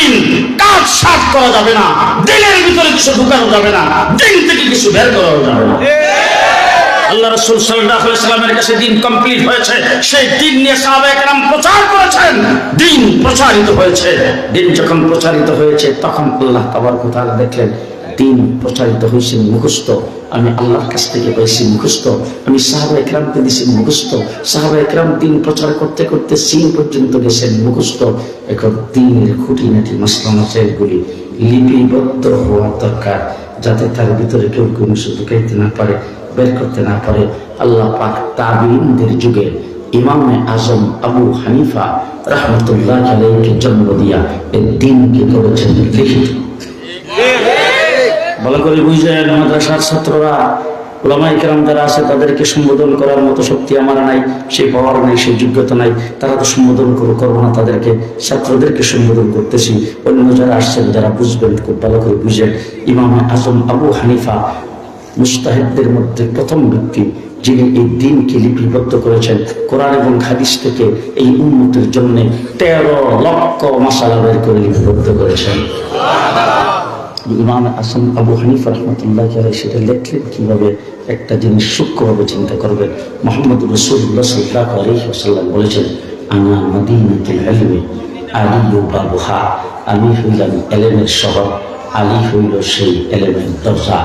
দিন কাজ সাজ করা যাবে না দিনের ভিতরে কিছু ঢুকানো যাবে না, দিন থেকে কিছু বের করা যাবে না। আল্লাহ রসুল সাল্লাহ সাল্লামের কাছে দিন কমপ্লিট হয়েছে, সেই দিন নিয়ে সাহাবায়ে কেরাম প্রচার করেছেন, দিন প্রচারিত হয়েছে। দিন যখন প্রচারিত হয়েছে, তখন আল্লাহ তাবার কথা দেখলেন, দিন প্রচারিত হয়েছে মুখস্থ। আমি আল্লাহর কাছ থেকে পেয়েছি মুখস্থ। আমি সাহাবা একরামকে দিয়েছি মুখস্থ। সাহাবা একরাম দিন প্রচার করতে করতে চীন পর্যন্ত গেছেন মুখস্থ। এখন দিনের খুঁটিনাটি মাসলা মাসাইলগুলি লিপিবদ্ধ হওয়া দরকার, যাতে তার ভিতরে কেউ কোনো ঢুকাইতে না পারে, বের করতে না পারে। আল্লাহ পাক তাবিনদের যুগে ইমামে আজম আবু হানিফা রহমতুল্লাহ আলাইকে জন্ম দিয়া এই দিনকে করেছেন লিখিত। ভালো করে বুঝলেন মাদ্রাসার ছাত্ররা। ওলামাই কেরাম যারা আছে, তাদেরকে সম্বোধন করার মতো শক্তি আমার নাই, সেই পাওয়ার নাই, সেই যোগ্যতা নাই। তারা তো সম্বোধন করব না তাদেরকে। ছাত্রদেরকে সম্বোধন করতেছি। অন্য যারা আসছেন, যারা বুঝবেন, খুব ভালো করে বুঝেন ইমাম আজম আবু হানিফা মুস্তাহিদদের মধ্যে প্রথম ব্যক্তি যিনি এই দিনকে লিপিবদ্ধ করেছেন কোরআন এবং হাদিস থেকে এই উন্নতির জন্য তেরো লক্ষ মশালা বের করে লিপিবদ্ধ করেছেন। ইমাম আসম আবু হানিফ রহমতুল্লাহ যারা সেটা লেখলেন কীভাবে একটা জিনিস সূক্ষ্মভাবে চিন্তা করবে। মোহাম্মদ রসুল্লাহ সাল্লাহ আলহিহাসাল্লাম বলেছেন, আনা মদিনাতুল এলমে আলী বাবুহা। আমি হইলাম এলেমের শহর, আলী হইল সেই এলেমের দরজা।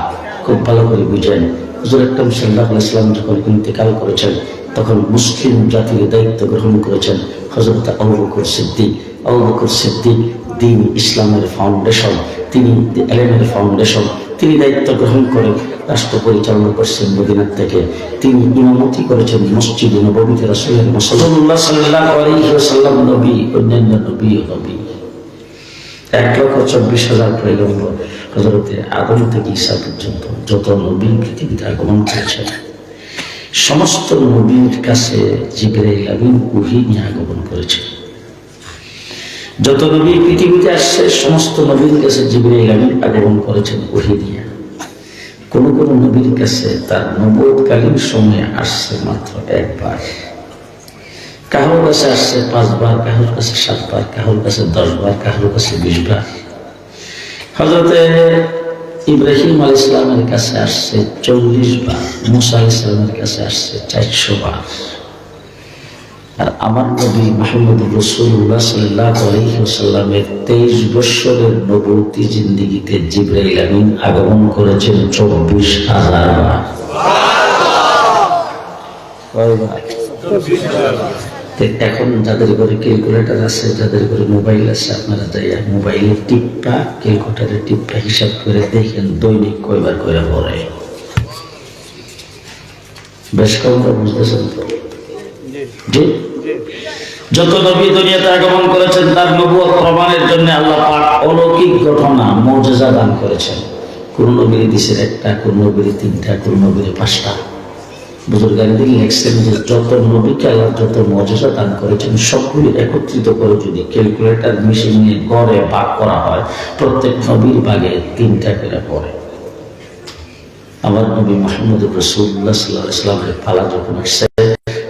খুব ভালো করে বুঝেন, হুজুর আকরম সাল্লাহ ইসলাম যখন ইন্তেকাল করেছেন, তখন মুসলিম জাতির দায়িত্ব গ্রহণ করেছেন হজরত আবু সিদ্দিক। আবু সিদ্দিক দিন ইসলামের ফাউন্ডেশন তিনি এলেমের ফাউন্ডেশন তিনি দায়িত্ব গ্রহণ করে রাষ্ট্র পরিচালনা করছেন মদিনার থেকে। তিনি ইমামতি করেছেন মসজিদ নবীতে রাসুলের মসল্লাহ সাল্লাহ নবী, অন্যান্য নবী ও নবী। এক লক্ষ চব্বিশ হাজার পয়গম্বর হজরতে আদম থেকে ঈসা পর্যন্ত যত নবী পৃথিবীতে আগমন করেছেন, সমস্ত নবীর কাছে জিবরাইল আমিন উহি নিয়ে আগমন করেছে যত নবী পৃথিবীতে আসছে, সমস্ত নবীর কাছে জিবরাইল আমিন আগমন করেছেন ওহি দিয়ে। কোন কোন নবীর কাছে তার নবোধকালীন সময়ে আসছে মাত্র একবার। কাহোর কাছে আসছে পাঁচবার কাহোর কাছে সাতবার কাহোর কাছে দশবার কাহোর কাছে বিশবার। হজরতে ইব্রাহিম আল ইসলামের কাছে আসছে চল্লিশ বার, মুসা ইসলামের কাছে আসছে চারশো বার। আর আমার নবী মাহমুদ রসুল্লাহ সাল্লাহ তেইশ বৎসরের নবতী জিন্দিগিতে জিব্রাইল আমিন আগমন করেছেন চব্বিশ হাজার এখন যাদের ঘরে ক্যালকুলেটার আছে, যাদের ঘরে মোবাইল আছে, আপনারা যাইয়া মোবাইলের টিপটা ক্যালকুলেটারের টিপটা হিসাব করে দেখেন দৈনিক কয়বার করে পড়ে। বেশ কম বুঝতেছেন তো? যত নবী দুনিয়াতে আগমন করেছেন, তার নবুয়ত প্রমাণের জন্য আল্লাহ পাক অলৌকিক ঘটনা, মর্যাদা দান করেছেন। কোন নবীর দিছেন একটা, কোন নবীর তিনটা, কোন নবীর পাঁচটা। বুজুর্গানিদিন লিখছেন যে যত নবীকে আল্লাহ যত মর্যাদা দান করেছেন, সবগুলি একত্রিত করে যদি ক্যালকুলেটর মেশিন নিয়ে গড়ে ভাগ করা হয়, প্রত্যেক নবীর ভাগে তিনটা করে পড়ে। আমার নবী মাহমুদ রসুল্লাহ সাল্লাহ ইসলামের পালা যখন আসছে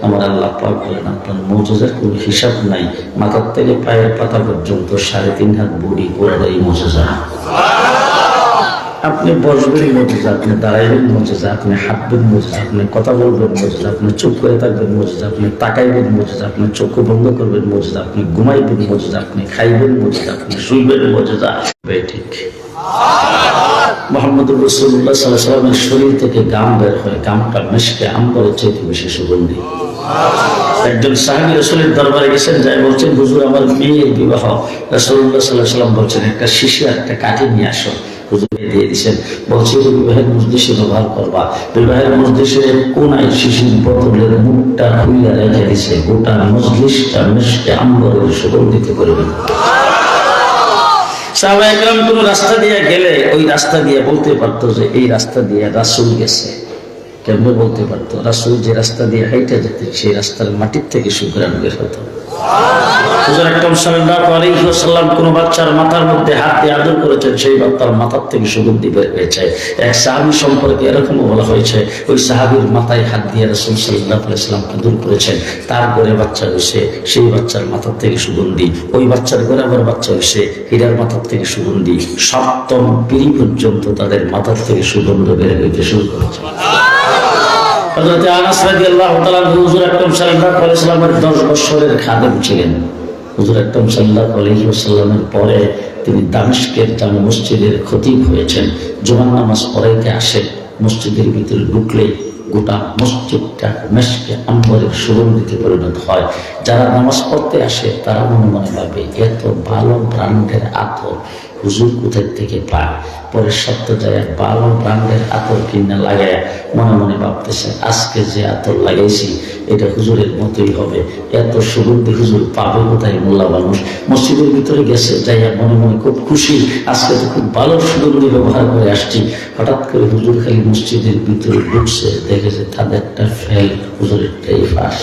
আমার আল্লাহ পাক বলেন, আপনার মৌজার কোনো হিসাব নাই। মাথার থেকে পায়ের পাতা পর্যন্ত সাড়ে তিন হাত বুড়ি পুরাটাই মজেজা। আপনি বসবেন মজেজা, আপনি দাঁড়াইবেন মজেজা, আপনি হাঁটবেন মজেজা, আপনি কথা বলবেন মজেজা, আপনি চুপ করে থাকবেন মজেজা, আপনি তাকাইবেন মজেজা, আপনি চোখ বন্ধ করবেন মজেজা, আপনি ঘুমাইবেন মজেজা, আপনি খাইবেন মজেজা, আপনি শুইবেন মজেজা। ঠিক। মোহাম্মদ রসুল্লাহ সাল্লাহ সাল্লামের শরীর থেকে গাম বের হয়, গামটা মেশকে আম্বরের চাইতে বেশি সুগন্ধি। একজন সাহাবি রসুলের দরবারে গেছেন যাই বলছেন, হুজুর, আমার মেয়ের বিবাহ। রসুল্লাহ সাল্লাহ সাল্লাম বলছেন, একটা শিশু, একটা কাঠি নিয়ে আসো। হুজুর দিয়ে দিচ্ছেন সাহাবা একরাম কোন রাস্তা দিয়ে গেলে ওই রাস্তা দিয়ে বলতে পারতো যে এই রাস্তা দিয়ে রাসুল গেছে। কেমনে বলতে পারতো? রাসুল যে রাস্তা দিয়ে হাইটা যেতেন, সেই রাস্তার মাটির থেকে সুগ্রাম বের হতো। কোন বাচ্চার মাথার মধ্যে হাত দিয়ে আদর করেছেন, সেই বাচ্চার মাথার থেকে সুগন্ধি হয়েছে। এক সম্পর্কে বলা হয়েছে, ওই মাথায় হাত দিয়ে করেছেন তার ঘরে বাচ্চা হয়েছে, সেই বাচ্চার মাথার থেকে সুগন্ধি, ওই বাচ্চার ঘরে আবার বাচ্চা হয়েছে, হীরার মাথার থেকে সুগন্ধি, সপ্তম পিড়ি পর্যন্ত তাদের মাথার থেকে সুগন্ধ বের হইতে শুরু করেছে। হযরত আনাস রাদিয়াল্লাহু তাআলা হুজুর আকরাম সাল্লাল্লাহু আলাইহি ওয়াসাল্লামের 10 বছরের খাদেম ছিলেন। পরে তিনি দামেস্কের জামে মসজিদের হয়েছেন। জুমার নামাজ পড়াইতে আসে, মসজিদের ভিতরে ঢুকলেই গোটা মসজিদটা মেশকে আম্বরের সুগন্ধিতে পরিণত হয়। যারা নামাজ পড়তে আসে, তারা মনে মনে ভাবে, এত ভালো ব্রান্ডের আতর হুজুর কোথায় থেকে পায় পরে সত্য যায় ভালো ব্র্যান্ডের আতর কিনে লাগায় মনে মনে ভাবতেছে, আজকে যে আতর লাগাইছি, এটা হুজুরের মতোই হবে। এত সুগন্ধি হুজুর পাবে কোথায় মোল্লা মানুষ? মসজিদের ভিতরে গেছে, যাইয়া মনে মনে খুব খুশি, আজকে তো খুব ভালো সুগন্ধি ব্যবহার করে আসছি। হঠাৎ করে হুজুর খালি মসজিদের ভিতরে ঢুকছে দেখেছে তাদের তাদেরটা ফেল, হুজুরেরটাই ফাঁস।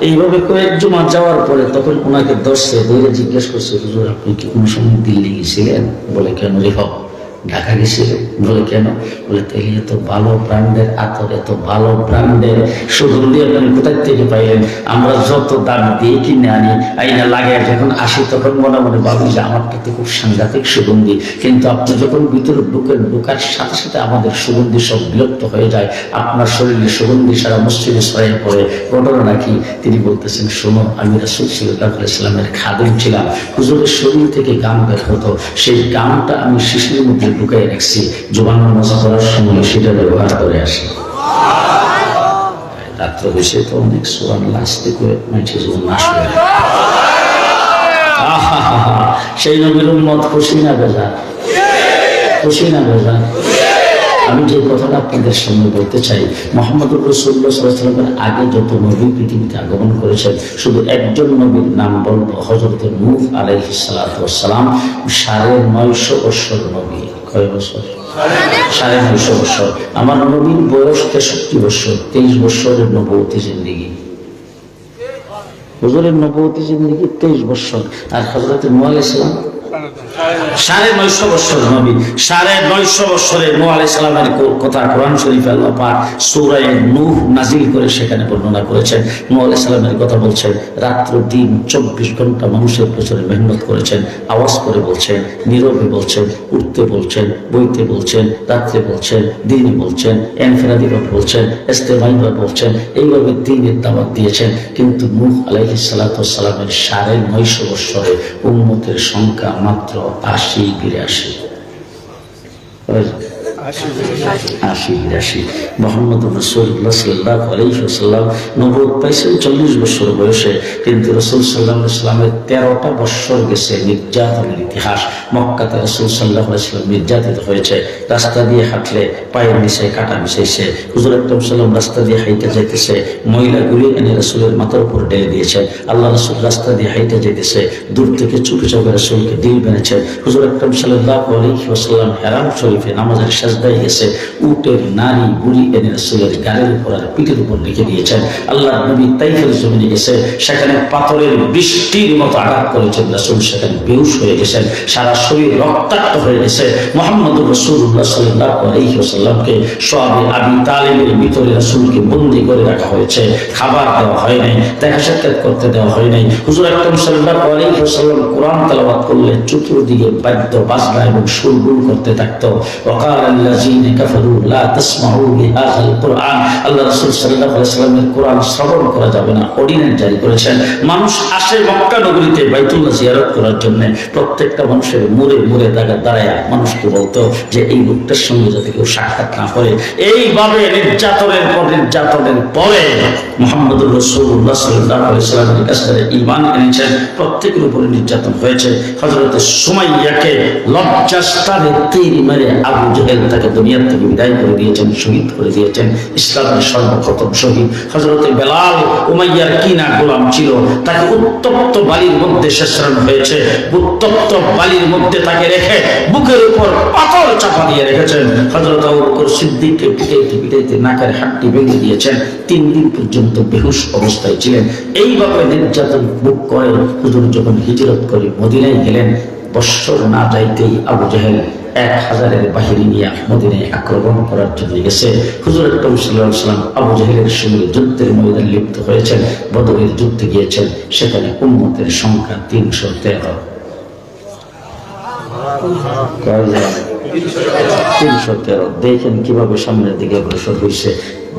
এইভাবে কয়েক জমা যাওয়ার পরে তখন ওনাকে দর্শে ধরে জিজ্ঞেস করছে, হুজুর, আপনি কি কোনো সময় দিল্লি গেছিলেন? বলে, কেন রে হক ঢাকা গেছিলেন বলে কেন? বলে, তাইলে এত ভালো ব্র্যান্ডের আতর, এত ভালো ব্র্যান্ডের সুগন্ধি আপনি কোথায় থেকে পাইলেন? আমরা যত দাম দিয়ে কিনে আনি, আইনা লাগে যখন আসি, তখন মনে মনে ভাবি যে আমারটা তো খুব সাংঘাতিক সুগন্ধি। কিন্তু আপনি যখন ভিতরে ঢুকেন, ঢুকার সাথে সাথে আমাদের সুগন্ধি সব বিলুপ্ত হয়ে যায়। আপনার শরীরে সুগন্ধি সারা মসজিদে ছড়িয়ে পড়ে। ঘটনা নাকি? তিনি বলতেছেন, শোনো, আমি রাসুল সাল্লাহ খাদেম ছিলাম। হুজুরের শরীর থেকে গান বের হতো। সেই গানটা আমি শিশির মধ্যে ঢুকাই রাখছি জোবান মজা করার সময় সেটা ব্যবহার করে আসি। রাত্র বসে তো অনেক সোয়ান লাস্তে করে মাইছে জীবন হয়ে। আহাহাহা, সেই নবীর উম্মত খুশি না বেজা? খুশি না বেজা? আমি যে কথাটা আপনাদের সামনে বলতে চাই মোহাম্মদ রসুল্লাহ সাল্লামের আগে যত নবী পৃথিবীতে আগমন করেছেন শুধু একজন নবীর নাম বলব হজরত নূহ আলাইহি সালাম সাড়ে নয়শো বৎসর নবী। কয় বছর? সাড়ে নয়শো বছর। আমার নবীর বয়স তেষট্টি বছর, তেইশ বছরের নবতী জিন্দিগি। হুজুরের নবতী জিন্দিগি তেইশ বছর। আর হজরতের মোয়াল ইসলাম সাড়ে নয়শো বছর নবী, সাড়ে নয়শো বছরে কথা কোরআন শরীফে সূরায়ে নাজিল করে সেখানে বর্ণনা করেছেন। কথা রাত্র, দিন, চব্বিশ ঘণ্টা মানুষের মেহনত করেছেন, আওয়াজ করে বলছেন, নীরবে বলছেন, উঠতে বলছেন, বইতে বলছেন, রাত্রে বলছেন, দিনে বলছেন এনফেরাদিভাবে বলছেন এস্তেমাইভাবে বলছেন, এইভাবে দিনের দাওয়াত দিয়েছেন। কিন্তু নূহ আলাইহিস সালামের সাড়ে নয়শো বছরে উম্মতের সংখ্যা মাত্র আশি বিরাশি। নির্যাতিত হয়েছে, রাস্তা দিয়ে হাঁটলে পায়ের নিচে কাটা মিশাইছে, হুজুর আকরম সাল্লাম রাস্তা দিয়ে হাইটে যাইতেছে মহিলাগুলি এনে রসুলের মাথার উপর ঢেলে দিয়েছে। আল্লাহ রসুল রাস্তা দিয়ে হাইটে যাইতেছে, দূর থেকে চুপে চুপে রসুলকে দিল বেড়েছে হুজুর আকরম সাল্লাহ হেরাম শরীফে নামাজের সেজদায় এসে উটের নারী বুড়ি এনে রসুলের গালের উপর আর পিঠের উপর রেখে দিয়েছেন। আল্লাহ নবী তাইফের জমিনে গেছে। সেখানে পাথরের বৃষ্টির মতো আঘাত করেছেন রসুল। সেখানে বেউস হয়ে গেছেন। সারা শরীর রক্তাক্ত হয়ে গেছে। মোহাম্মদ রসুল্লাহ সাল্লাহ আলহিহাসাল্লামকে সবে আবি তালেমের ভিতরে রসুলকে বন্দি করে রাখা হয়েছে। খাবার দেওয়া হয় নাই, দেখা সাক্ষাৎ করতে দেওয়া হয় নাই। হুজুর আকরম সাল্লাহ আলহিহাসাল্লাম কোরআন তালাবাদ করলে চতুর্দিকে বাদ্য বাজনা এবং সুরগুল করতে থাকতো। অকাল الذين كفروا لا تسمعوا لهذا القرآن আল্লাহ রাসূল সাল্লাল্লাহু আলাইহি ওয়াসাল্লামের কোরআন শ্রবণ করা যাবে না অর্ডিন্যান্স জারি করেছেন মানুষ আসে মক্কা নগরীতে বাইতুল্লাহ জিয়ারত করার জন্য প্রত্যেকটা মানুষের মুড়ে মুড়ে দাঁড়া দাঁড়ায় মানুষকে বলতো যে এই লোকটার সঙ্গে যাতে কেউ সাক্ষাৎ না করে এইভাবে নির্যাতনের পর নির্যাতনের পরে মোহাম্মদ রসুল্লাহ সাল্লাহ সাল্লামের কাছে যারা ইমান এনেছেন প্রত্যেকের উপরে নির্যাতন হয়েছে হজরত সুমাইয়াকে লজ্জাস্তানে তীর মেরে আবু জেহেল তাকে দুনিয়ার থেকে বিদায় করে দিয়েছেন, শহীদ করে দিয়েছেন, ইসলামের সর্বপ্রথম শহীদ। হজরতে বেলাল উমাইয়ার কি না গোলাম ছিল, তাকে উত্তপ্ত বালির মধ্যে শেষরণ হয়েছে, উত্তপ্ত বালির মধ্যে তাকে রেখে বুকের উপর পাথর চাপা দিয়ে রেখেছেন। হজরত আবু সিদ্দিককে পিটাইতে পিটাইতে নাকের হাড্ডি ভেঙে দিয়েছেন। তিন দিন পর্যন্ত বেহুশ অবস্থায় ছিলেন। এইভাবে নির্যাতন বুক করে হুজুর যখন হিজরত করে মদিনায় গেলেন, বৎসর না যাইতেই আবু জাহেল এক হাজারের বাহিনী নিয়ে মদিনায় আক্রমণ করার জন্য গেছে। হুজুর আকরম সাল্লাহ সাল্লাম আবু জাহেলের সঙ্গে যুদ্ধের ময়দান লিপ্ত হয়েছেন, বদরের যুদ্ধে গিয়েছেন, সেখানে উন্মতের সংখ্যা তিনশো তেরো। তিনশো তেরো। দেখেন কীভাবে সামনের দিকে অগ্রসর হয়েছে।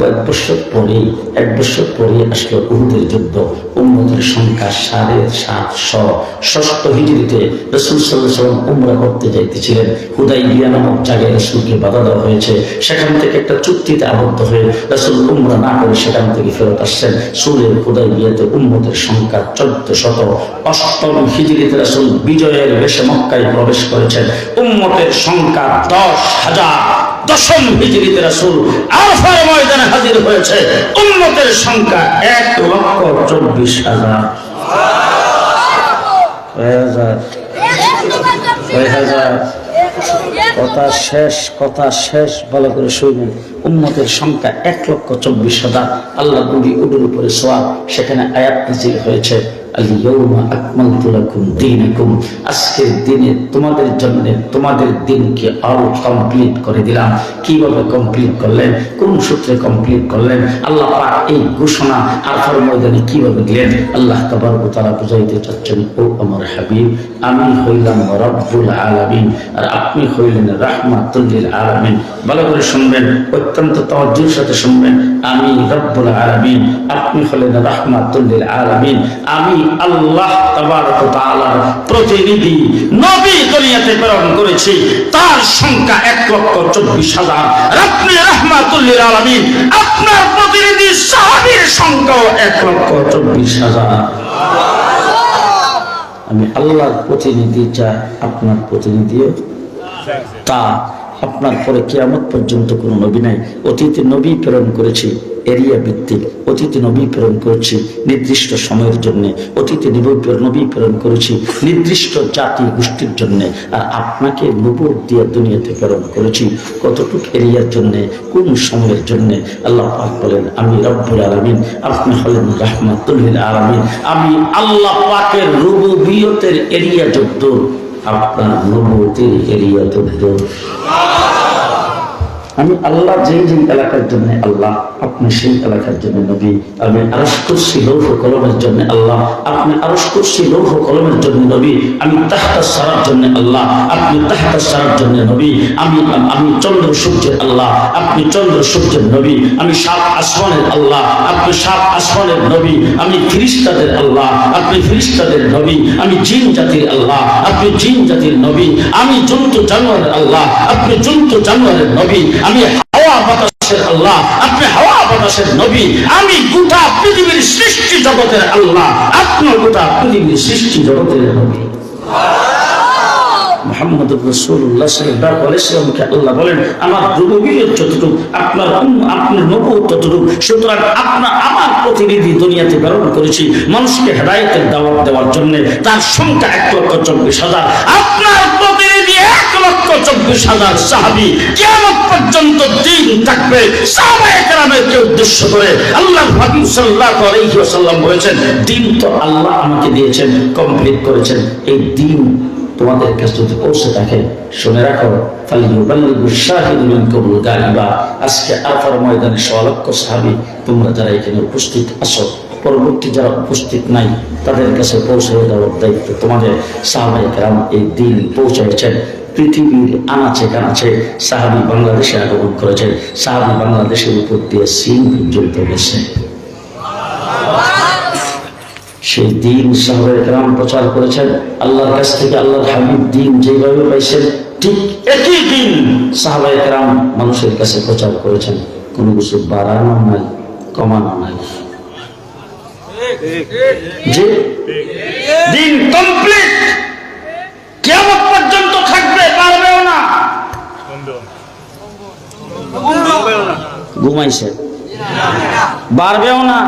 এক বছর পরেই, এক বছর পরে আসলো উহুদের যুদ্ধ। উম্মতের সংখ্যা সাড়ে সাতশো। ষষ্ঠ হিজড়িতে রসুল সাল্লাম উমরা করতে যাইতেছিলেন। হুদাই বিয়া নামক জায়গায় রসুলকে বাধা দেওয়া হয়েছে। সেখান থেকে একটা চুক্তিতে আবদ্ধ হয়ে রসুল উমরা না করে সেখান থেকে ফেরত আসছেন। সুরের হুদাই বিয়াতে উম্মতের সংখ্যা চোদ্দ শত। অষ্টম হিজড়িতে রসুল বিজয়ের বেশে মক্কায় প্রবেশ করেছেন। উম্মতের সংখ্যা দশ হাজার। দশম হিজড়িতে রাসূল আরফার ময়দানে হাজির হয়েছে। উম্মতের সংখ্যা এক লক্ষ চব্বিশ হাজার। কথা শেষ কথা শেষ, ভালো করে শুনবেন উম্মতের সংখ্যা এক লক্ষ চব্বিশ হাজার। আল্লাহ নবী উডুর উপরে সোয়া সেখানে আয়াত নাজিল হয়েছে। আজকের দিনে তোমাদের জন্য তোমাদের দিনকে আরও কমপ্লিট করে দিলাম। কীভাবে কমপ্লিট করলেন? কোন সূত্রে কমপ্লিট করলেন? আল্লাহ এই ঘোষণা ময়দানে কীভাবে দিলেন? আল্লাহ তাবারক তাআলা বুঝাইতে চাচ্ছেন, ও আমার হাবিব, আমি হইলাম রব্বুল আলামিন, আর আপনি হইলেন রাহমাতুল লিল আলামিন। ভালো করে শুনবেন, অত্যন্ত তাওয়াজ্জুর সাথে শুনবেন, আমি রব্বুল আলামিন, আপনি হলেন রাহমাতুল লিল আলামিন, আমি আল্লাহ প্রতিনিধি নবী দুনিয়াতে প্রেরণ করেছি। তার সংখ্যা এক লক্ষ চব্বিশ হাজার। আপনি রাহমাতুল লিল আলামিন, আপনার প্রতিনিধি সাহাবীর সংখ্যাও এক লক্ষ চব্বিশ হাজার। আমি আল্লাহর প্রতিনিধি যা আপনার প্রতিনিধিও। তা আপনার পরে কেয়ামত পর্যন্ত কোনো নবী নাই, অতীতে নবী প্রেরণ করেছি। এরিয়া ভিত্তিক অতীতে নবী প্রেরণ করেছি, নির্দিষ্ট সময়ের জন্য। অতীতে নবী প্রেরণ করেছি নির্দিষ্ট জাতি গোষ্ঠীর জন্য। আর আপনাকে নবুর দিয়ে দুনিয়াতে প্রেরণ করেছি কতটুক এরিয়ার জন্য, কোন সময়ের জন্য? আল্লাহ পাক বলেন, আমি রব্বুল আলমিন, আপনি হলেন রাহমাতুল্লিল আলমিন। আমি আল্লাহ পাকের রুবুবিয়তের এরিয়া যুদ্ধ, আপনার নবতির এরিয়া যুদ্ধ। আমি আল্লাহ যেই যেই এলাকার জন্য আল্লাহ, আপনি সেই এলাকার জন্য নবী। আমি আরস করছি লৌহ কলমের জন্য আল্লাহ, আপনি আরস করছি লৌহ কলমের জন্য নবী। আমি তাহতা সারার জন্য আল্লাহ, আপনি তাহতা সারার জন্য নবী। আমি আমি চন্দ্র সূর্যের আল্লাহ, আপনি চন্দ্র সূর্যের নবী। আমি সাত আসমানের আল্লাহ, আপনি সাত আসমানের নবী। আমি ফিরিস্তাদের আল্লাহ, আপনি ফিরিস্তাদের নবী। আমি জিন জাতির আল্লাহ, আপনি জিন জাতির নবী। আমি জন্তু জানোয়ারের আল্লাহ, আপনি জন্তু জানোয়ারের নবী। আমি হাওয়া বাতাসের আল্লাহ, আপনি হাওয়া বাতাসের নবী, আমি গোটা পৃথিবীর সৃষ্টি জগতের আল্লাহ, আপনি গোটা পৃথিবীর সৃষ্টি জগতের নবী। আল্লাহ বলেন, আমার আপনার আপনার সুতরাং আপনার আমার প্রতিনিধি দুনিয়াতে প্রেরণ করেছি, মানুষকে হেদায়েতের দাওয়াত দেওয়ার জন্য, তার সংখ্যা এক লক্ষ চব্বিশ হাজার। আপনার চব্বিশ হাজার সাহাবি কেমন পর্যন্ত দিন থাকবে। উদ্দেশ্য করে আল্লাহ বলেছেন, দিন তো আল্লাহ আমাকে দিয়েছেন কমপ্লিট করেছেন। এই দিন তোমাদের কাছে যদি পৌঁছে থাকে। শুনে রাখো আজকে আরফার ময়দানে সলক্ষ সাহাবী, তোমরা যারা এখানে উপস্থিত আছো, পরবর্তী যারা উপস্থিত নাই, তাদের কাছে পৌঁছে দেওয়ার দায়িত্ব তোমাদের সাহাবাই কেরাম এই দিন পৌঁছাইছেন। পৃথিবীর আনাচে কানাচে সাহাবি বাংলাদেশে আগমন করেছেন সাহাবি বাংলাদেশের উপর দিয়ে সিং পর্যন্ত গেছে সেই দিন সাহাবায়ে কেরাম প্রচার করেছেন, আল্লাহর কাছ থেকে আল্লাহর হাবিব দিন যেভাবে পাইছেন, ঠিক একই দিন সাহাবায়ে কেরাম মানুষের কাছে প্রচার করেছেন। কোনো কিছু বাড়ানো নাই, কমানো নাই। যে দিন কমপ্লিট কেমন পর্যন্ত থাকবে পারবেও না ঘুমাইছে। বাড়বেও না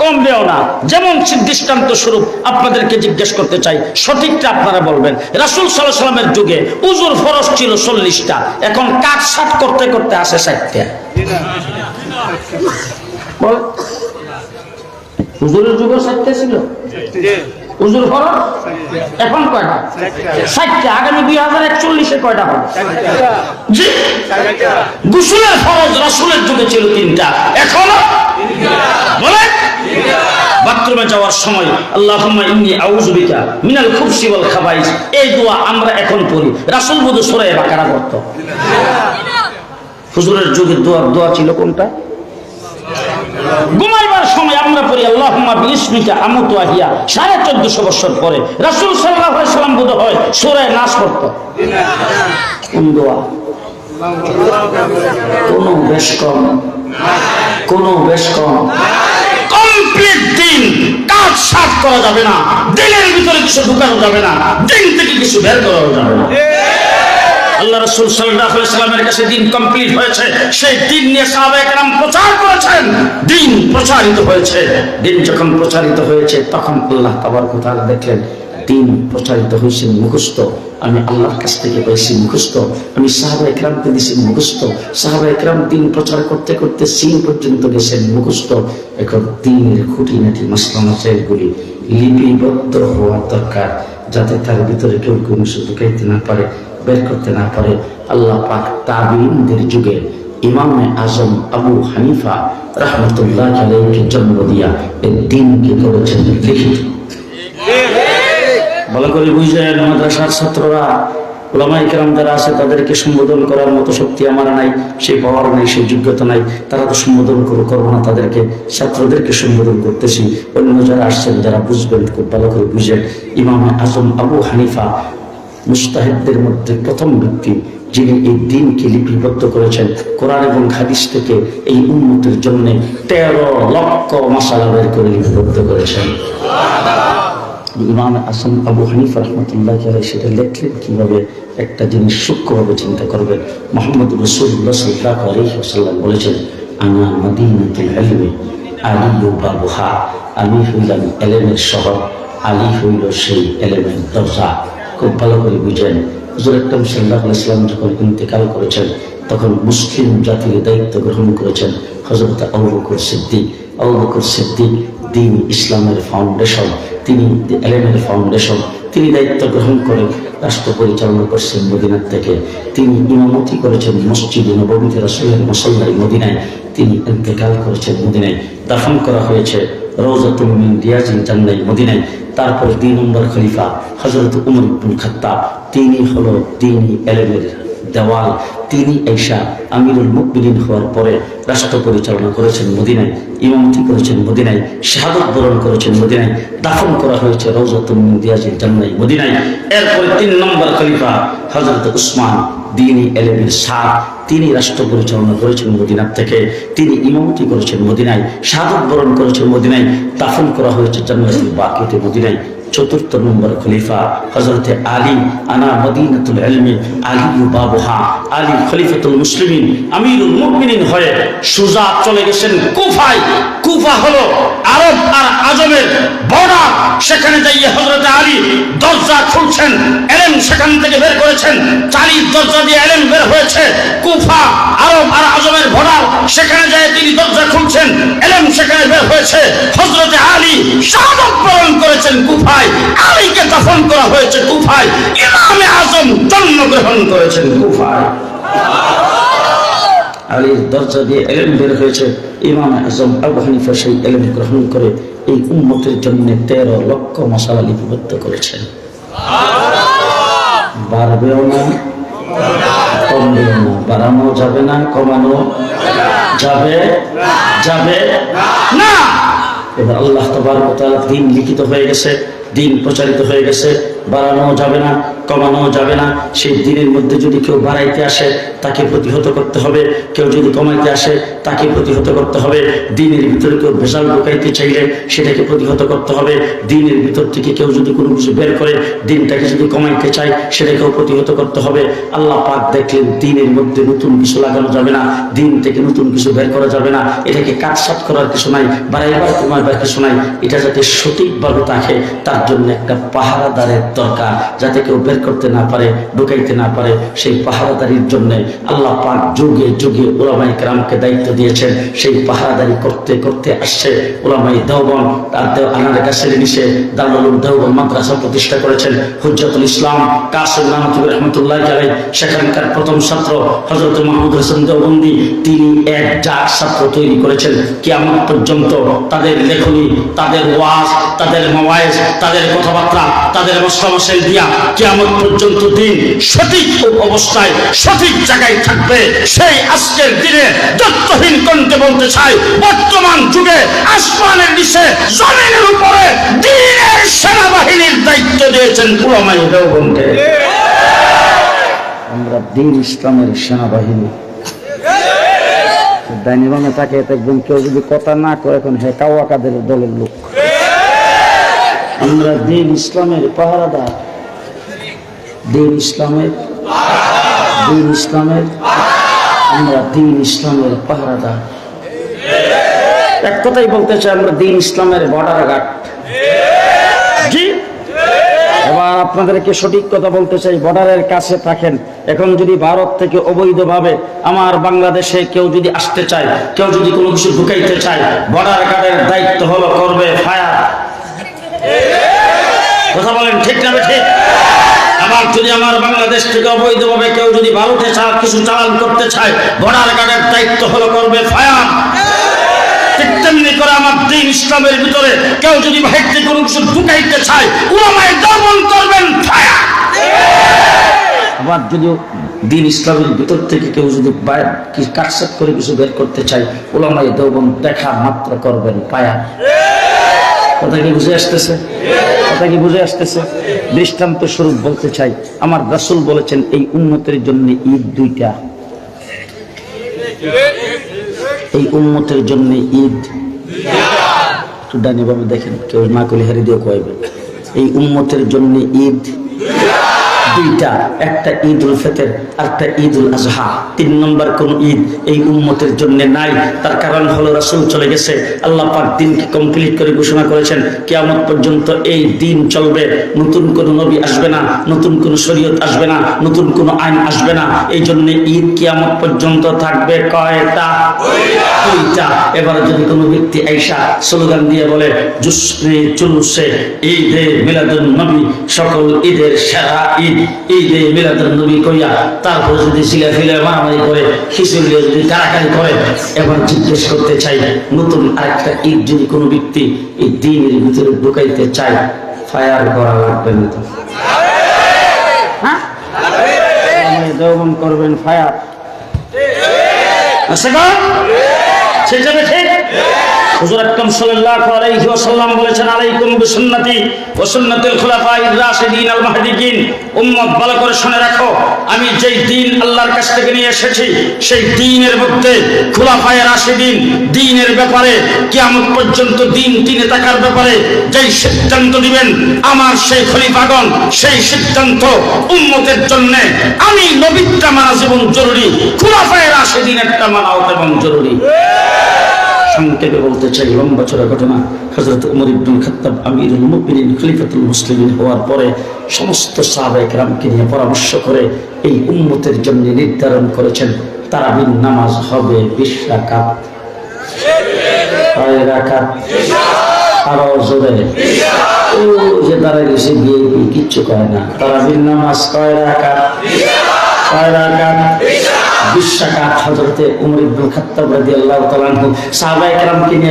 কমবেও না। যেমন দৃষ্টান্ত স্বরূপ আপনাদেরকে জিজ্ঞেস করতে চাই সঠিকটা আপনারা বলবেন। রাসুল সাল্লাহ সাল্লামের যুগে উজুর ফরস ছিল চল্লিশটা এখন কাট সাট করতে করতে আসে ষাটটা। হুজুরের যুগে ষাটটা ছিল? হুজুর ফরস এখন কয়টা? ষাটটা। আগামী দুই হাজার একচল্লিশে কয়টা হবে? জি? গুসুলের ফরজ রাসুলের যুগে ছিল তিনটা। বাথরুমে যাওয়ার সময় আল্লাহুম্মা ইন্নী আউযু বিকা মিনাল খুবসি ওয়াল খাবাইস এই দোয়া আমরা এখন পড়ি। রাসূল বুধ সূরা বাকারা পড়তো। হুজুরের যুগে দোয়া দোয়া ছিল কোনটা? ঘুমাইবার সময় আমরা পড়ি, আল্লাহুম্মা বিইসমিকা আমুতু আহিয়া। সাড়ে চোদ্দশো বছর পরে রাসূল সাল্লাম বোধ হয় সূরা নাশ দোয়া? কোন বেশ কম। কোন বেশ কম। কমপ্লিট দিন। কাজ সাফ করা যাবে না। দিনের ভিতরে কিছু ঢুকানো যাবে না। দিন থেকে কিছু বের করা যাবে না। আল্লাহ রসুল সাল্লামের কাছে দিন কমপ্লিট হয়েছে। সেই দিন নিয়ে সাহাবায়ে কেরাম প্রচার করেছেন। দিন প্রচারিত হয়েছে। দিন যখন প্রচারিত হয়েছে, তখন আল্লাহ ওয়া তাআলা দেখলেন, দিন প্রচারিত হয়েছে মুখস্থ। আমি আল্লাহর কাছ থেকে পেয়েছি মুখস্থ। আমি সাহাবা একরামকে দিয়েছি মুখস্থ। সাহাবা একরাম দিন প্রচার করতে করতে সিন পর্যন্ত গেছেন মুখস্থ। এখন দিনের খুঁটিনাটি মাসলা মাসাইলগুলি লিপিবদ্ধ হওয়ার দরকার, যাতে তার ভিতরে কেউ কোনো ঢুকাইতে না পারে। বের করতে না পারে। আল্লাহ পাক তাবিনদের যুগে ইমামে আজম আবু হানিফা রহমতুল্লাহ আলাইকে জন্ম দিয়া এই দিনকে করেছেন লিখিত। ভালো করে বুঝলেন মাদ্রাসার ছাত্ররা ওলামাই কেরাম যারা আছে তাদেরকে সম্বোধন করার মতো শক্তি আমার নাই, সেই পাওয়ার নাই, সেই যোগ্যতা নাই। তারা তো সম্বোধন করব না তাদেরকে। ছাত্রদেরকে সম্বোধন করতেছি। অন্য যারা আসছেন, যারা বুঝবেন, খুব ভালো করে বুঝেন। ইমাম আজম আবু হানিফা মুস্তাহিদদের মধ্যে প্রথম ব্যক্তি যিনি এই দিনকে লিপিবদ্ধ করেছেন কোরআন এবং হাদিস থেকে এই উন্নতির জন্য তেরো লক্ষ মশালা বের করে লিপিবদ্ধ করেছেন। ইমাম আসম আবু হানিফ রহমতুল্লাহ সেটা লেখলেন কীভাবে একটা জিনিস সূক্ষ্মভাবে চিন্তা করবে। মোহাম্মদ রসুল্লাহ সাল্লাহ আলহিহাসাল্লাম বলেছেন, আনা মদিনাতুল আলিমে আলী বাবুহা। আমি হইলাম এলেমের শহর, আলী হইল সেই এলেমের দরজা। খুব ভালো করে বুঝেন। হুজুর একদম সাল্লাহ ইসলাম যখন ইন্তেকাল করেছেন। তখন মুসলিম জাতির দায়িত্ব গ্রহণ করেছেন হজরত আবু সিদ্দিক। আবু সিদ্দিক দিন ইসলামের ফাউন্ডেশন তিনি এলেমের ফাউন্ডেশন তিনি দায়িত্ব গ্রহণ করে রাষ্ট্র পরিচালনা করছেন মদিনার থেকে। তিনি ইমামতি করেছেন মসজিদ নবমীতে রসুলের মসল্লাই মদিনায়। তিনি ইন্তেকাল করেছেন মদিনায়। দাফন করা হয়েছে। রোজাতুল মিন রিয়াজিন জান্নাই মদিনায়। তারপরে দুই নম্বর খলিফা হজরত উমর ইবনুল খাত্তাব। তিনি হলো তিনি এলেমের দেওয়াল। তিনি ঈশা আমিরুল মুকবিদিন হওয়ার পরে রাষ্ট্র পরিচালনা করেছেন মদিনায়, ইমামতি করেছেন মদিনায়, শাহাদত বরণ করেছেন মদিনায়, দাফন করা হয়েছে রৌজাতুল দিয়াজিল জান্নাই মদিনায়। এরপরে তিন নম্বর খলিফা হজরত উসমান, দিনী এলেমের সার তিনি রাষ্ট্র পরিচালনা করেছেন মদিনার থেকে, তিনি ইমামতি করেছেন মদিনায়, শাহাদত বরণ করেছেন মদিনায়, দাফন করা হয়েছে জান্নাতুল বাকিতে মদিনায়। চতুর্থ নম্বর খলিফা হজরতে আলী, আনা মদিনাতুল ইলমি আলী বাবুহা। আলী খলিফাতুল মুসলিমিন, আমিরুল মুমিনিন হয়ে সুজা চলে গেছেন কুফায়। কুফা হলো আরব আর আজমের বর্ডার। সেখানে যাইয়ে হজরতে আলী দরজা খুলছেন এলেম সেখান থেকে বের করেছেন। চারির দরজা দিয়ে এলেম বের হয়েছে। কুফা, আরব আর আজমের বর্ডার, সেখানে যায় তিনি দরজা খুলছেন এলেম সেখানে বের হয়েছে। হজরতে আলী শাহাদত বরণ করেছেন কুফায়। আলীকে দাফন করা হয়েছে কুফায়। ইমামে আজম জন্মগ্রহণ করেছেন কুফায়। আলীর দরজা দিয়ে এলেম বের হয়েছে। ইমাম আজম আবু হানিফা সেই এলেম গ্রহণ করে এই উন্মতের জন্য তেরো লক্ষ মশালা লিপিবদ্ধ করেছেন। বাড়বেও না, কমবেও না। বাড়ানো যাবে না, কমানো যাবে যাবে না। এবার আল্লাহ তবার দিন লিখিত হয়ে গেছে, দিন প্রচারিত হয়ে গেছে। বাড়ানো যাবে না কমানো যাবে না। সেই দিনের মধ্যে যদি কেউ বাড়াইতে আসে, তাকে প্রতিহত করতে হবে। কেউ যদি কমাইতে আসে, তাকে প্রতিহত করতে হবে। দিনের ভিতরে কেউ ভেজাল ঢুকাইতে চাইলে সেটাকে প্রতিহত করতে হবে। দিনের ভিতর থেকে কেউ যদি কোনো কিছু বের করে, দিনটাকে যদি কমাইতে চায়, সেটাকেও প্রতিহত করতে হবে। আল্লাহ পাক দেখলেন দিনের মধ্যে নতুন কিছু লাগানো যাবে না, দিন থেকে নতুন কিছু বের করা যাবে না। এটাকে কাটসাট করার কিছু নাই, বাড়াইবার কমাইবার কিছু নাই। এটা যাতে সঠিকভাবে থাকে, তার জন্য একটা পাহারাদারের দরকার যাতে কেউ বের করতে না পারে, ঢুকাইতে না পারে, সেই পাহারাদারির জন্য আল্লাহ পাক যুগে যুগে ওলামাই কেরামকে দায়িত্ব দিয়েছেন। সেই পাহারাদারি করতে করতে আসছে ওলামাই দেওবন, তার দেও আনার কাছে নিচে দারুল দেওবন মাদ্রাসা প্রতিষ্ঠা করেছেন হুজ্জাতুল ইসলাম। কাসিম নামতুল রহমতুল্লাহ আলাই সেখানকার প্রথম ছাত্র হজরত মাহমুদ হোসেন দেওবন্দি, তিনি এক জাক ছাত্র তৈরি করেছেন। কিয়ামত পর্যন্ত তাদের লেখনী, তাদের ওয়াজ, তাদের মাওয়াইজ, তাদের কথাবার্তা, তাদের দিয়া কিয়ামত পর্যন্ত দিন সঠিক অবস্থায়, সঠিক জায়গায় থাকবে। সেই আজকের দিনে কণ্ঠে বলতে চাই, বর্তমান যুগে আসমানের নিচে জমিনের উপরে দিনের সেনাবাহিনীর দায়িত্ব দিয়েছেন আমরা দিন ইসলামের সেনাবাহিনী। ডাইনিবামে তাকে দেখবেন কেউ যদি কথা না করে এখন হে কাওয়া কাদের দলের লোক। আমরা দিন ইসলামের পাহারাদার। দিন ইসলামের দিন ইসলামের আমরা দিন ইসলামের পাহারাদার। এক কথাই বলতে চাই, আমরা দিন ইসলামের বর্ডার ঘাট জি? এবার আপনাদেরকে সঠিক কথা বলতে চাই বর্ডারের কাছে থাকেন। এখন যদি ভারত থেকে অবৈধভাবে আমার বাংলাদেশে কেউ যদি আসতে চায়, কেউ যদি কোনো কিছু ঢুকাইতে চায় বর্ডার গার্ডের দায়িত্ব হলো করবে ফায়ার কথা বলেন, ঠিক না ঠিক আবার যদি আমার বাংলাদেশ থেকে অবৈধভাবে কেউ যদি ভারতে কিছু চালান করতে চায় বর্ডার গার্ডের দায়িত্ব হলো করবে ফায়ার। তেমনি করে আমার ভিতরে কেউ যদি কোনো কিছু চায় করবেন দিন ভিতর থেকে কেউ কাটসাট করে কিছু বের করতে চায় দেখা মাত্র করবেন পায়া কথা কি বুঝে আসতেছে? কথা কি বুঝে আসতেছে, দৃষ্টান্ত স্বরূপ বলতে চাই। আমার রাসূল বলেছেন, এই উন্নতের জন্য ঈদ দুইটা। এই উন্মতের জন্য ঈদ ডানি বামে দেখেন, কেউ না হারি দিয়ে কয়বে এই উন্মতের জন্য ঈদ দুইটা। একটা ঈদ উল ফিতর একটা ঈদ উল আজহা। তিন নম্বর কোন ঈদ এই উম্মতের জন্য নাই। তার কারণ হলো রাসূল চলে গেছে। আল্লাহ পাক দিনকে কমপ্লিট করে ঘোষণা করেছেন, কিয়ামত পর্যন্ত এই দিন চলবে। নতুন কোন নবী আসবে না, নতুন কোন শরীয়ত আসবে না, নতুন কোন আইন আসবে না। এই জন্য ঈদ কিয়ামত পর্যন্ত থাকবে কয়টা? দুইটা। এবার যদি কোনো ব্যক্তি আইসা স্লোগান দিয়ে বলে জুসরে চুলুসে ঈদে মিলাদুন নবী, সকল ঈদের সেরা ঈদ, ঈদে মিলাদুন নবী কইয়া তারপর যদি সিলা ফিলে মারামারি করে, খিচুড়ি কারাকারি করে, এবার জিজ্ঞেস করতে চাই, নতুন আরেকটা ঈদ যদি কোনো ব্যক্তি এই দিনের ভিতরে ঢুকাইতে চাই ফায়ার করা লাগবে না তো। হ্যাঁ? করবেন ফায়ার। আচ্ছা? ঠিক? হুজুর আকরাম সাল্লাল্লাহু আলাইহি ওয়াসাল্লাম বলেছেন, আলাইকুম বিসুন্নতি ওয়া সুন্নাতিল খুলাফায়ে রাশিদিন আল মাহদিকিন উম্মত ভালো করে শুনে রাখো, আমি যেই দিন আল্লাহর কাছ থেকে নিয়ে এসেছি, সেই দিনের মধ্যে খুলাফায়ে রাশিদিন দিনের ব্যাপারে, কিয়ামত পর্যন্ত দিন টিনে থাকার ব্যাপারে যেই সিদ্ধান্ত দিবেন, আমার সেই খলিফাগণ সেই সিদ্ধান্ত উম্মতের জন্য, আমি নবীটা মানা জীবন জরুরি, খুলাফায়ে রাশিদিন একটা মানাও তেমন জরুরি। সংক্ষেপে বলতে চাই, লম্বা চড়া ঘটনা। হজরত উমর ইবনুল খাত্তাব আমিরুল মুমিনিন খলিফাতুল মুসলিমিন হওয়ার পরে সমস্ত সাহাবায়ে কেরামকে নিয়ে পরামর্শ করে এই উম্মতের জন্য নির্ধারণ করেছেন, তারাবির নামাজ হবে বিশ রাকাত। কয় রাকাত? আরও জোরে। ও যে দাঁড়ায় গেছে বিয়ে কিচ্ছু করে না। তারাবির নামাজ কয় রাকাত? কয় রাকাত?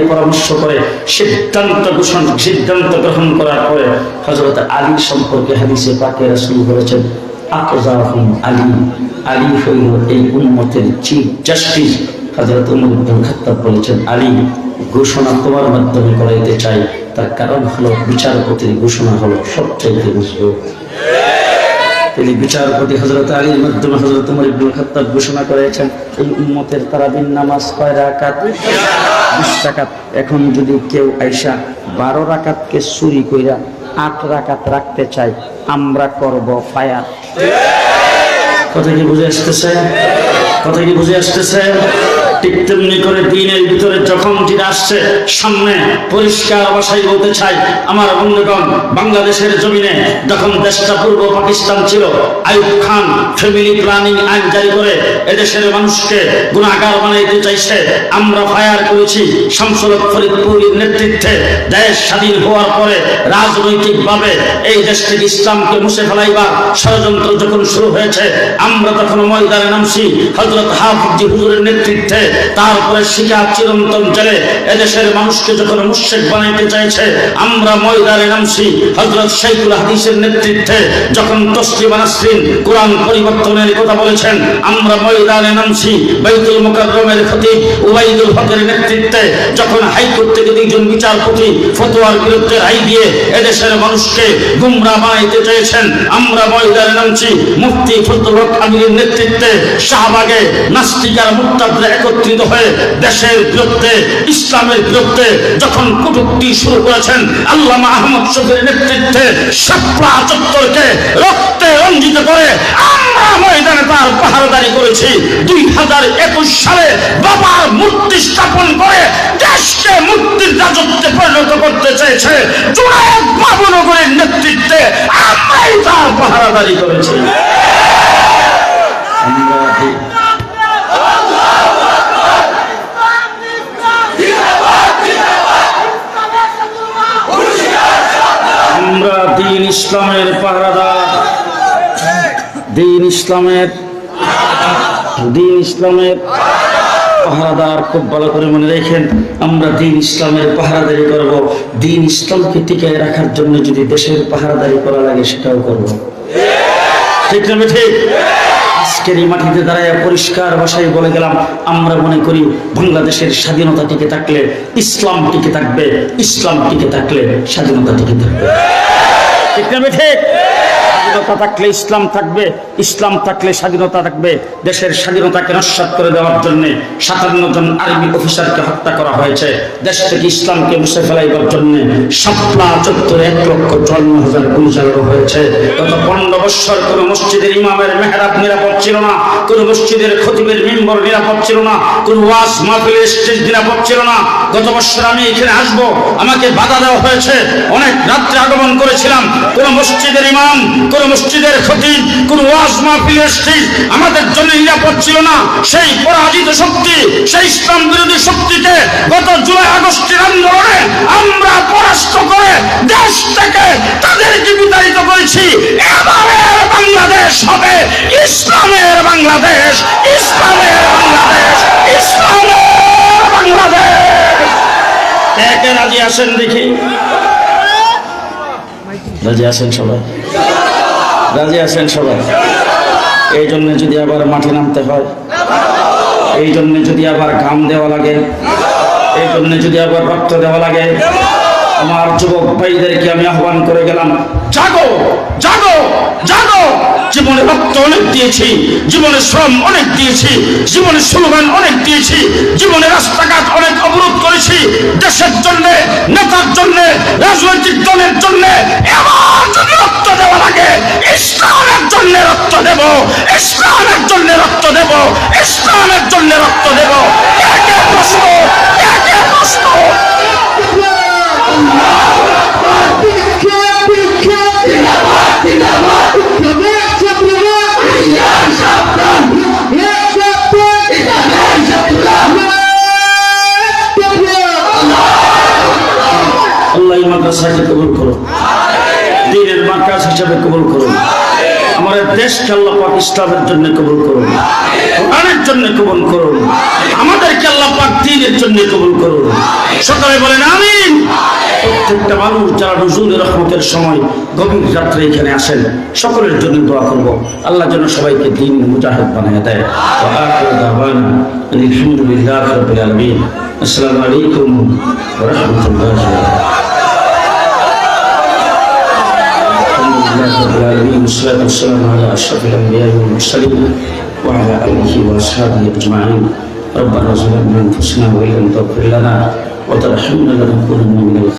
পরামর্শ করে সিদ্ধান্ত ঘোষণা সিদ্ধান্ত গ্রহণ করার পরে আলী সম্পর্কে হাদিসে আলী। হইল এই জাস্টিস আলী, ঘোষণা তোমার মাধ্যমে করাইতে চাই। তার কারণ হলো বিচারপতির ঘোষণা হলো সবচাইতে মজবুত তিনি বিচারপতি হজরত আলীর মাধ্যমে হজরত উমর ঘোষণা করেছেন, এই উম্মতের তারাবিন নামাজ কয় রাকাত? বিশ রাকাত। এখন যদি কেউ আইসা বারো রাকাতকে চুরি কইরা আট রাকাত রাখতে চাই আমরা করব ফায়ার কথা কি বুঝে আসতেছে? কথা কি বুঝে আসতেছে? ঠিক তেমনি করে দিনের ভিতরে যখন যেটা আসছে, সামনে পরিষ্কার ভাষায় বলতে চাই, আমার বন্ধুগণ, বাংলাদেশের জমিনে যখন দেশটা পূর্ব পাকিস্তান ছিল আইব খান ফ্যামিলি প্ল্যানিং আইন জারি করে এদেশের মানুষকে গুণাগার বানাইতে চাইছে, আমরা ফায়ার করেছি হক ফরিদপুরের নেতৃত্বে। দেশ স্বাধীন হওয়ার পরে রাজনৈতিকভাবে এই দেশ থেকে ইসলামকে মুছে ফেলাইবার ষড়যন্ত্র যখন শুরু হয়েছে, আমরা তখন ময়দানে নামছি। হজরত হাফিজি হুজুরের নেতৃত্বে তারপরে শিখা চিরন্তন জেলে এদেশের মানুষকে যখন মুশেক বানাইতে চাইছে, আমরা ময়দানে নামছি। হজরত শাইকুল হাদিসের নেতৃত্বে যখন তসলিমা নাসরিন কোরআন পরিবর্তনের কথা বলেছেন, আমরা ময়দানে নামছি। বাইতুল মুকাররমের খতিব উবাইদুল হকের নেতৃত্বে যখন হাইকোর্ট থেকে দুইজন বিচারপতি ফতোয়ার বিরুদ্ধে রায় দিয়ে এদেশের মানুষকে গুমরা বানাইতে চেয়েছেন, আমরা ময়দানে নামছি। মুফতি ফজলুল হক আমিরের নেতৃত্বে শাহবাগে নাস্তিকার মুক্তাদরা একত্রিত হয়ে দেশের বিরুদ্ধে, ইসলামের বিরুদ্ধে যখন কটূক্তি শুরু করেছেন, আল্লামা আহমদ শফির নেতৃত্বে সাপলা চত্বরকে রক্তে রঞ্জিত করে আমরা ময়দানে তার পাহারাদারি করেছি। দুই হাজার একুশ সালে বাবার মূর্তি স্থাপন করে দেশকে মূর্তির রাজত্বে পরিণত করতে চেয়েছে জুনায়দ বাবুনগরের নেতৃত্বে আমরাই তার পাহারাদারি করেছি। আমরা দিন ইসলামের পাহারাদার। দিন ইসলামের দিন ইসলামের পাহারাদার খুব ভালো করে মনে রেখেন, আমরা দিন ইসলামের পাহারাদারি করব। দিন ইসলামকে টিকায় রাখার জন্য যদি দেশের পাহারাদারি করা লাগে, সেটাও করব। ঠিক না ঠিক আজকের এই মাটিতে দাঁড়ায় পরিষ্কার ভাষায় বলে গেলাম, আমরা মনে করি বাংলাদেশের স্বাধীনতা টিকে থাকলে, ইসলাম টিকে থাকবে, ইসলাম টিকে থাকলে স্বাধীনতা টিকে থাকবে। ঠিক না ঠিক স্বাধীনতা থাকলে ইসলাম থাকবে, ইসলাম থাকলে স্বাধীনতা থাকবে। দেশের স্বাধীনতাকে নস্বাত করে দেওয়ার জন্য সাতান্ন জন আর্মি অফিসারকে হত্যা করা হয়েছে। দেশ থেকে ইসলামকে মুছে ফেলাইবার জন্য সাপলা চত্বরে এক লক্ষ চুয়ান্ন হাজার গুলি চালানো হয়েছে। গত পনেরো বৎসর কোন মসজিদের ইমামের মেহরাব নিরাপদ ছিল না, কোন মসজিদের খতিবের মেম্বর নিরাপদ ছিল না, কোন ওয়াজ মাহফিলের স্টেজ নিরাপদ ছিল না। গত বছর আমি এখানে আসব, আমাকে বাধা দেওয়া হয়েছে। অনেক রাত্রে আগমন করেছিলাম কোন মসজিদের ইমাম, কোন মসজিদের খতিব, কোন ওয়াজ মাহফিলের আমাদের জন্য নিরাপদ ছিল না। সেই পরাজিত শক্তি, সেই ইসলাম বিরোধী শক্তিকে গত জুলাই আগস্টের আন্দোলনে আমরা পরাস্ত করে দেশ থেকে তাদেরকে বিতাড়িত করেছি। এবারের বাংলাদেশ হবে ইসলামের বাংলাদেশ ইসলামের বাংলাদেশ ইসলামের বাংলাদেশ। একে রাজি আসেন দেখি? রাজি আছেন সবাই? রাজি আছেন সবাই? এই জন্য যদি আবার মাঠে নামতে হয়, এই জন্য যদি আবার ঘাম দেওয়া লাগে, এই জন্য যদি আবার রক্ত দেওয়া লাগে, আমার যুবক ভাইদেরকে আমি আহ্বান করে গেলাম, জাগো জাগো! জীবনে রক্ত অনেক দিয়েছি, জীবনে শ্রম অনেক দিয়েছি, জীবনে স্লোগান অনেক দিয়েছি, জীবনে রাস্তাঘাট অনেক অবরোধ করেছি, দেশের জন্য, নেতার জন্য, রাজনৈতিক দলের জন্য যদি রক্ত দেওয়া লাগে ইসলামের জন্য রক্ত দেব, ইসলামের জন্য রক্ত দেব, ইসলামের জন্য রক্ত দেব। একে প্রশ্ন, একে ইসলামের জন্য কবুল করুন, কোরআনের জন্য কবুল করুন, আমাদেরকে আল্লাহ পাক দিনের জন্য কবুল করুন। সকালে বলেন, আমিন। প্রত্যেকটা মানুষ যারা নজরুল রহমতের সময় গভীর রাত্রে এখানে আসেন, সকলের জন্য দোয়া করব। আল্লাহ যেন সবাইকে দিন মুজাহিদ বানিয়ে দেয়। ওয়া আলহামদুলিল্লাহি আলামিন। আসসালামু আলাইকুম ওয়া রাহমাতুল্লাহি لله رب العالمين والصلاة والسلام على أشرف الأنبياء والمرسلين وعلى آله وأصحابه أجمعين. ربنا ظلمنا أنفسنا وإن لم تغفر لنا وترحمنا لنكونن من